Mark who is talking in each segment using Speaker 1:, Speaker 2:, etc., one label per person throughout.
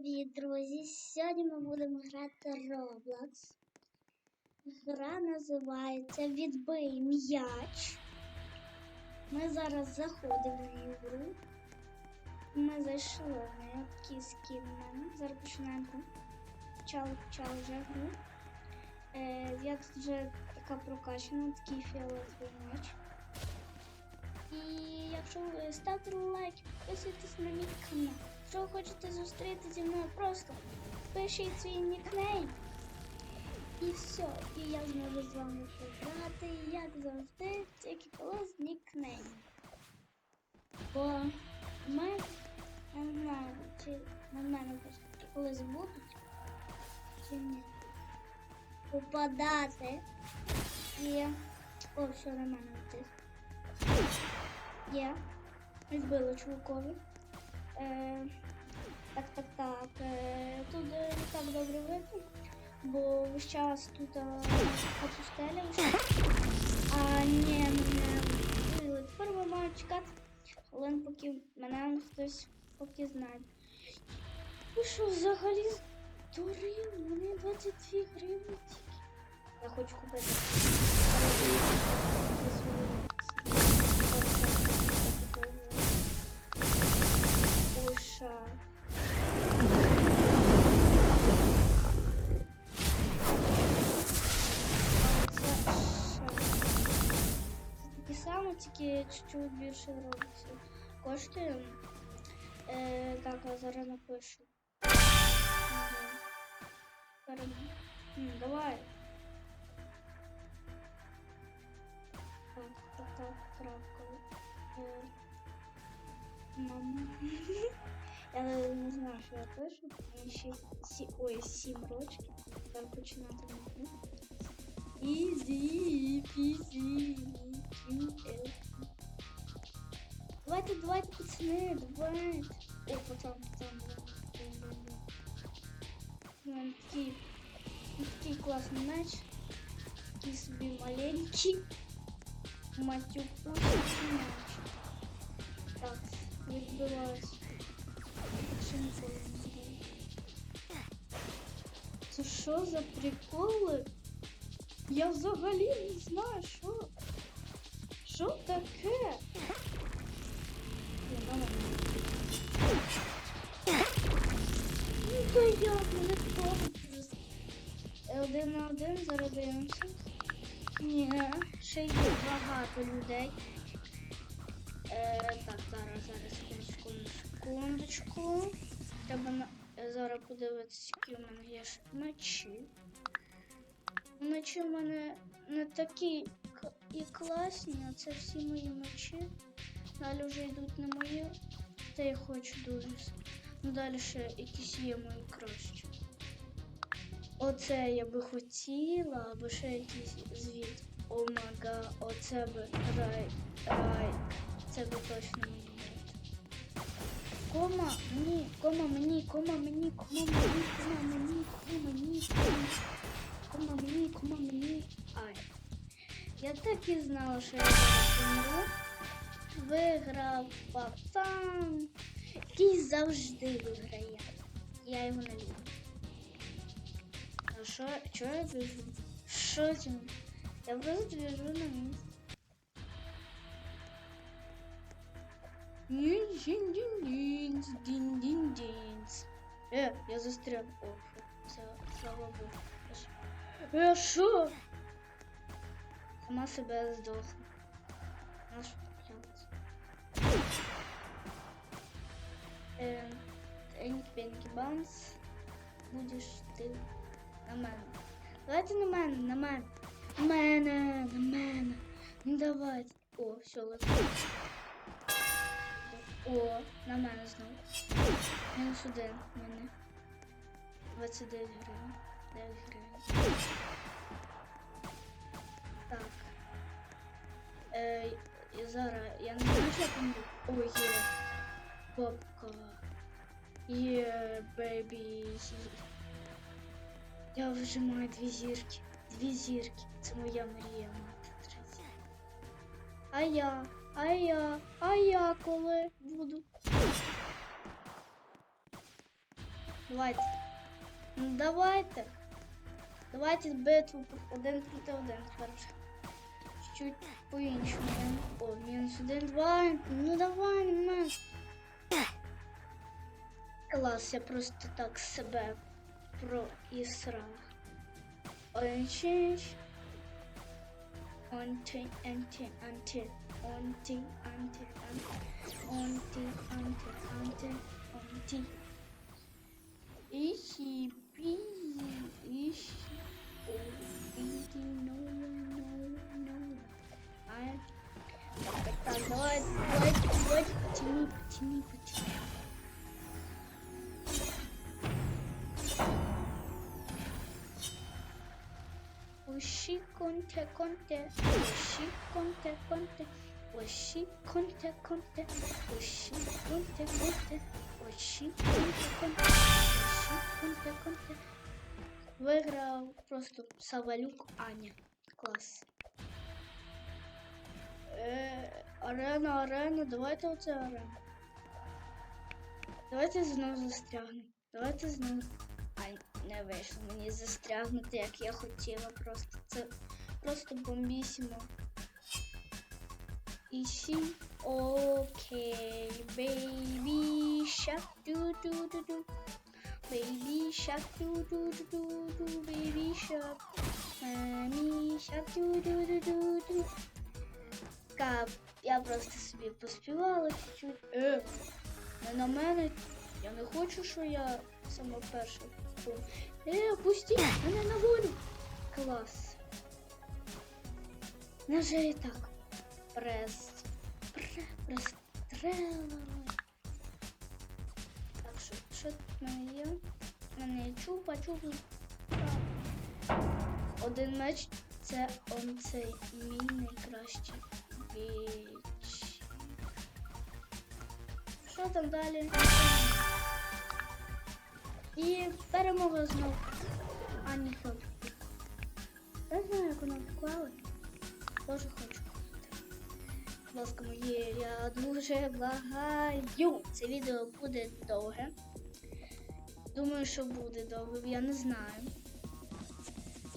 Speaker 1: Привіт, друзі! Сьогодні ми будемо грати Roblox. Гра називається Відбий м'яч. Ми зараз заходимо в ігру. Ми зайшли на такий скін. Зараз починаємо почали вже гру. Е, я тут вже така прокачана, такий фіолетовий м'яч. І якщо ви ставте лайк, підписуйтесь на мій канал. Якщо хочете зустріти зі мною, просто пишіть свій нікнейм. І все. І я зможу з вами пограти, як завжди, тільки коли з нікнейм. Бо ми, не знаю, чи на мене колись будуть, чи ні. Попадати. І... О, що на мене летить. Є. Відбили чувакові. Е, так, так, так. Е, тут е, не так добре видно, бо весь час тут опустелявся. А ні, мене. Тепер ми маємо чекати хвилин, поки мене хтось поки знає. Ви що, взагалі здуріли? Мені 22 гривні тільки. Я хочу купити. Уша. Такі саме, тільки чуть-чуть більше робиться. Коштує. Е, так, а зараз напишу. Давай. Так, так, так, крапка. Е, Мама. Я не знаю, що я пишу. Мені ще сі... Ой, сім рочків. Треба починати гру. Easy, peasy, QL. Давайте, давайте, пацани, давайте. О, пацан, пацан, да. У мене такий, такий класний меч. Такий собі маленький. Матюкусий меч. Так, відбилась. Це що за приколи? Я взагалі не знаю, що. Що таке? Я. Ну то як мене теж. Один на один зараз. Ні, ще є багато людей. Е, так, зараз, зараз, секундочку, секундочку. Треба зараз подивитися, які в мене є мечі. Мечі в мене не такі і класні, а це всі мої мечі. Далі вже йдуть не мої, та я хочу дуже. Ну далі ще якісь є мої кращі. Оце я би хотіла, або ще якийсь звіт. Омага, оце би рай, рай. Це би точно мені. Кома, мені, кома мені, кома мені, кома мені, кома мені, кома мені, кома, мені, кома мені. Ай. Я так і знала, що я умру. Виграв пацан, який завжди виграє. Я його не люблю. А що, чого я біжу? Що це? Я просто біжу на місце. Дінь-дінь-дінь, дінь-дінь-дінь. Е, я застряг. О, це, слава Богу. Е, що? Сама себе здохла. На що делать? Е, Еньк Пеньки Банс. Будеш ти на мене. Давайте на мене, на мене. На мене, на мене. Ну давайте. О, все, летить. О, на мене знову. Мінус один мене. 29 гривень. 9 гривень. Так. Е, і зараз я не знаю, що там буду. О, є. Бабка. Є, бейбі. Я вже маю дві зірки. Дві зірки. Це моя мрія мати. А я, а я, а я коли буду. Давайте. Ну давайте. Давайте битву один проти один тепер вже. Чуть по-іншому. О, мінус один, два. Ну давай, ну. Клас, я просто так себе проісрав. Ончич. Онти, анти, анти, auntie, auntie, auntie, auntie, auntie, auntie. Is she busy? Is she busy? No, no, no. I. But the Lord, what, what, Timmy, Timmy, Timmy. She conte, conte, she conte, conte. Уши, конте, конте, уши, конте, конте, уши, конте, конте, уши, конте, конте. Виграв просто Савалюк Аня. Клас. Е, арена, арена, давайте оце арена. Давайте знову застрягнемо. Давайте знову. Ай, не вийшло мені застрягнути, як я хотіла. Просто це просто бомбісімо. Ищи. Окей, бейбі шак ду ду ду ду. Baby shark do do do do do baby shark. Mommy shark do do do do do. Кап, я просто собі поспівала чуть-чуть. Е, не на мене. Я не хочу, що я сама перша. Е, пустіть мене на волю. Клас. Вже і так. Прес. Пре, пристрелила. Так, що, що в мене є? У мене є чупа, чупа. Один меч це он цей мій найкращий біч. Що там далі? І перемога знову. А ні, хлоп. Я знаю, як воно вклали. Тоже хочу. Будь ласка, мої, я дуже благаю. Це відео буде довге. Думаю, що буде довго, я не знаю.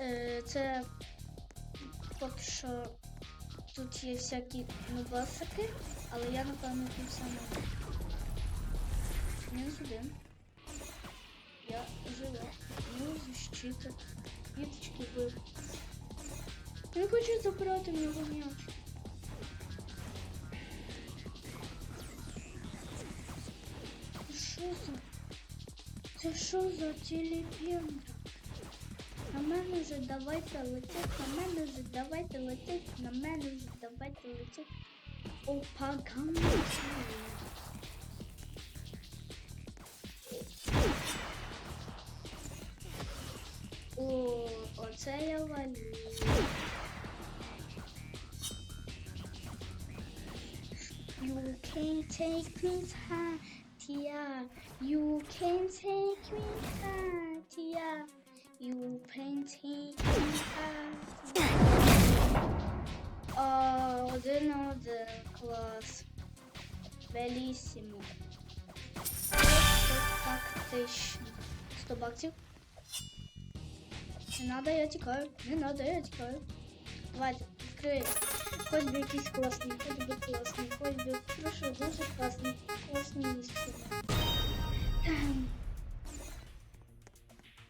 Speaker 1: Е, це поки що тут є всякі нубасики, але я напевно тут саме. Мінус один. Я жива. Ну, защита. Віточки бив. Не хочу забрати в нього м'яч. Це що за телепендра? На мене же давайте летить, на мене же давайте летить, на мене же давайте летить. Опа, гамма. О, оце я валю. You can't take me high. Take me high, Tia. You take me. О, один на один, клас. Белісімо. Просто тактично. 100 баксів. Не надо, я тікаю. Не надо, я тікаю. Давайте, відкрий. Хоч би якийсь класний, хоч би класний, хоч би. Прошу, дуже класний, класний місце. Ем.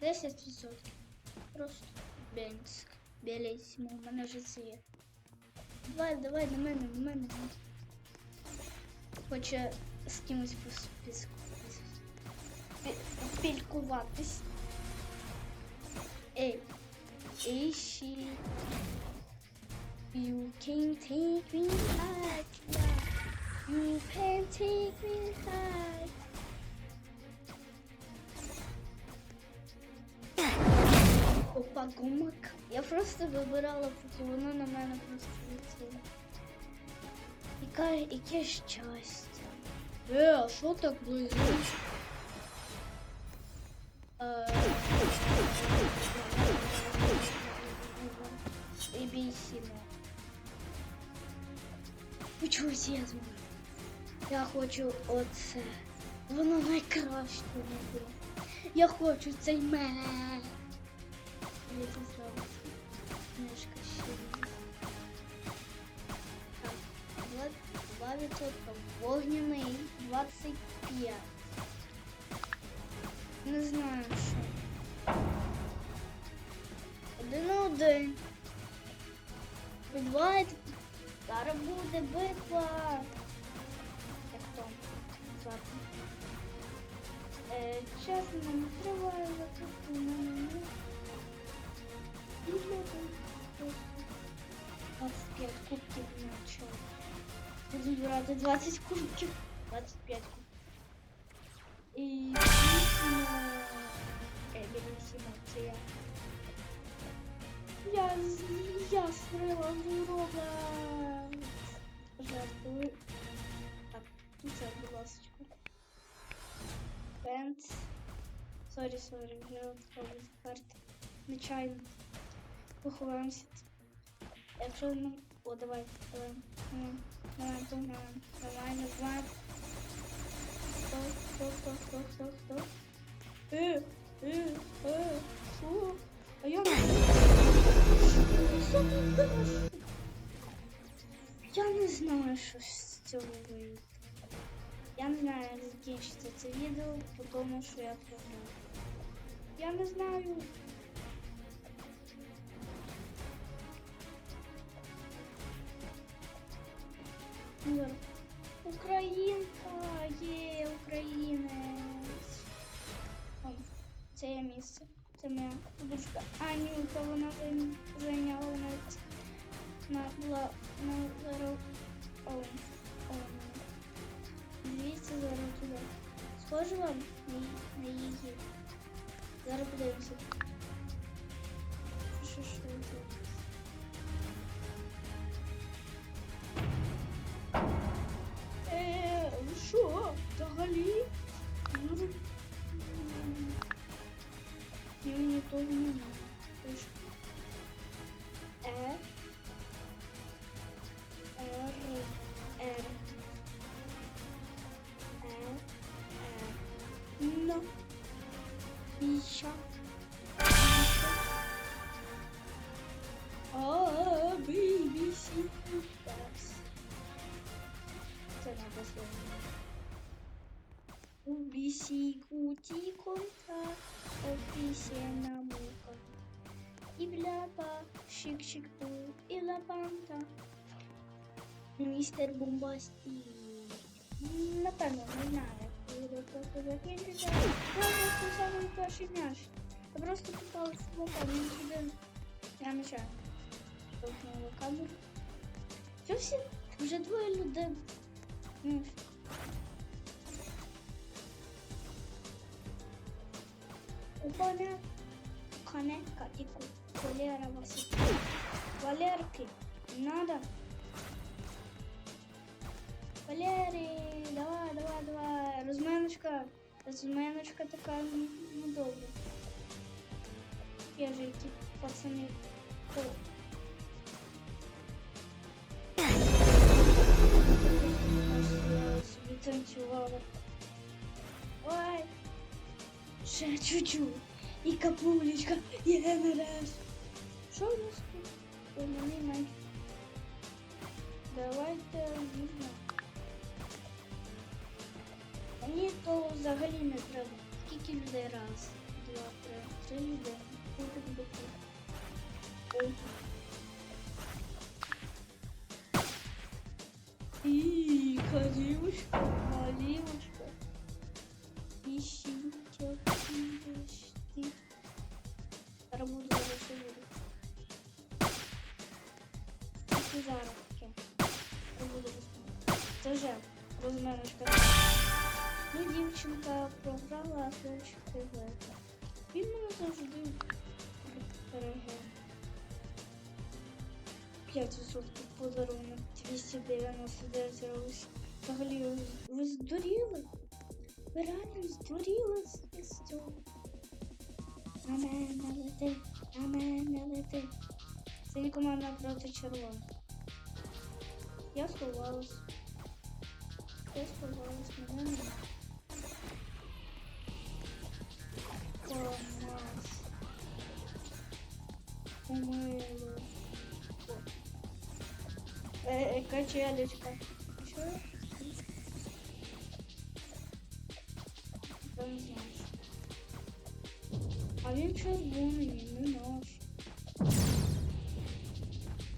Speaker 1: 10%. Просто Бенськ. Білісімо, у мене вже це є. Давай, давай, на мене, на мене. Хоче з кимось поспілкуватись. Поспілкуватись. Эй, ищи. You can take me high. You can take me high. Опа, гумак. Я просто вибирала, поки воно на мене просто летіло. Яке, яке щастя. Е, а що так близько? Е, І бісімо. Ви я зможу. Я хочу оце. Воно найкраще не. Я хочу цей меч. Це зробив. Книжка ще. Так, два- два відсотка. Вогняний 25. Не знаю що. Один на один. Буває. Зараз буде битва. Як там? Звати. Е, чесно, не триває закрити на 25 кубків на чому. Буду збирати 20 кубків. 25 кубків. І дійсно... Е, Белісімо, це я. Я, з- я срила ворога. Жартую. Так, тут це, будь ласка. Бенд. Сорі, сорі, вже відправлю карти. Нечайно. Поховаємося. Якщо ну. О, давай, давай. Ну, давай, давай, давай, давай. Хто, хто, хто, хто, хто, хто? Е, е, е, фу. А я не Що ти кажеш? Я не знаю, що з цього вийде. Я не знаю, як закінчиться це відео, по тому, що я програв. Я не знаю. Подушка. Анюта, вона зайняла навіть на була на о, Дивіться зараз туди. Схоже вам на її? Зараз подивимося. Офісіна мука. І бляпа, шик-шик-пу, і лапанта. Містер Бомбасті. Напевно, не знаю, як просто закінчиться. Я просто самий перший м'яч. Я просто в бока, він сюди. Я камеру. Що всі? Вже двоє людей. Ну, Коня, коне, катику, Валера Васильевич. Валерки, надо. Валерий, давай, давай, давай. Розминочка. Розминочка така, ну, ну добре. Я же які пацани. О. Я собі танцювала. Ой. Ще чуть-чуть. І капулечка, і МРС. Що у нас тут? Головний менш. Давайте знаю. Мені то взагалі не треба. Скільки людей раз? Два, три, три людей. Скільки буде тут? Розминочка. Ну, дівчинка програла, а хлопчик виграє. Він мене завжди переграє. 5% подарунок 299 рублів. Взагалі, ви, здуріли? Ви реально здуріли з цього? На мене лети, на мене лети. Це не команда проти червоних. Я сховалась. здесь, пожалуйста, меня нет. Томас. Умыло. Э, э, качелечка. А чё? А він чого був не наш.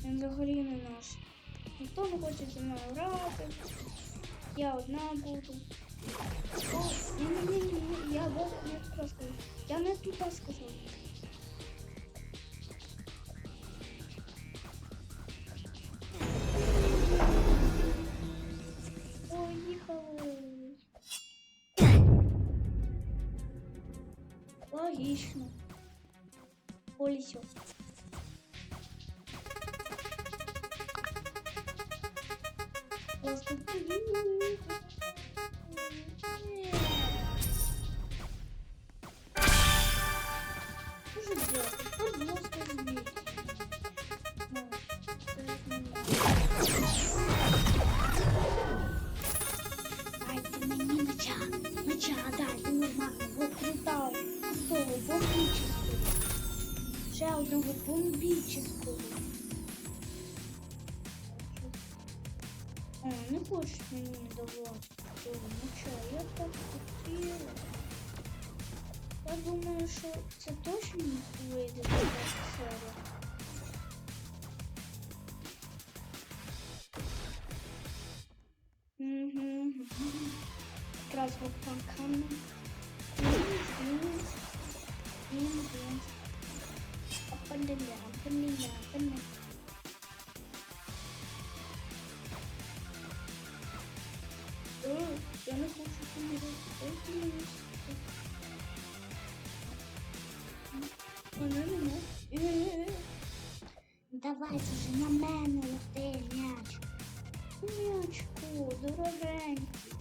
Speaker 1: Він взагалі не наш. Ніхто не хоче зі мною грати. Я одна буду. О, ні, ні, ні, я не туди сказав. Я не туди сказав. Поїхали. Логічно. Полісю. Thank you. Не хочеш Ну давати. Я так хотіла. Я думаю, що це точно вийде така серія. Давайте вже на мене лети м'яч. М'ячку, дорогенький.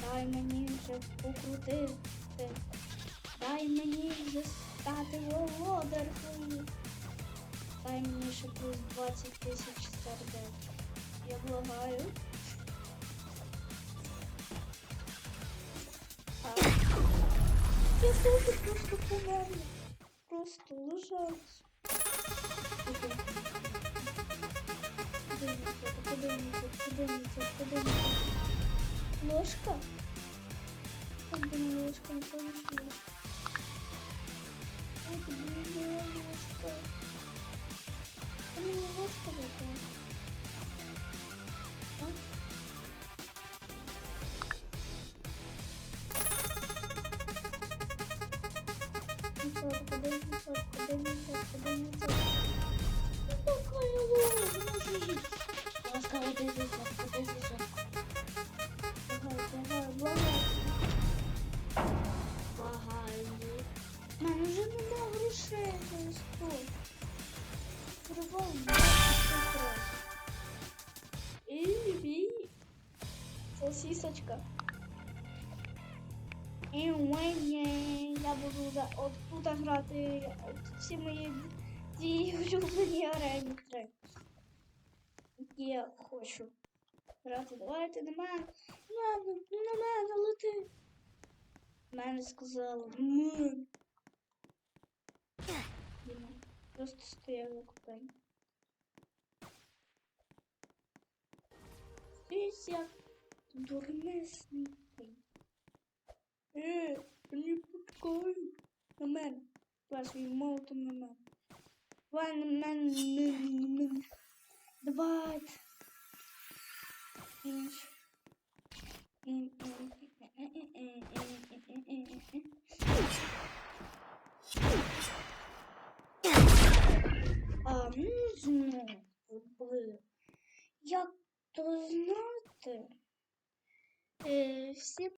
Speaker 1: Дай мені вже покрутити. Дай мені вже стати володаркою. Дай мені ще плюс 20 тисяч сердець. Я благаю. Я тоже просто померла. Просто лежать. Подивіться, подивіться, подивіться, подивіться. Ложка? Как бы не ложка, не помнишь ложка. Ой, блин, ложка. А мне не ложка такая. Благаю. Благаю. У мене я буду от тут грати всі мої ті улюблені арені три. Я хочу грати. Давайте на мене. На, ну на мене лети. Мене сказали. Мен. Просто стояв за купень. Десь я дурнесний. Е, не пускай. На мене. Своїм молотом на мене. Давай на мене. Давай. А ну знову, блин. Як то знати? Е, всі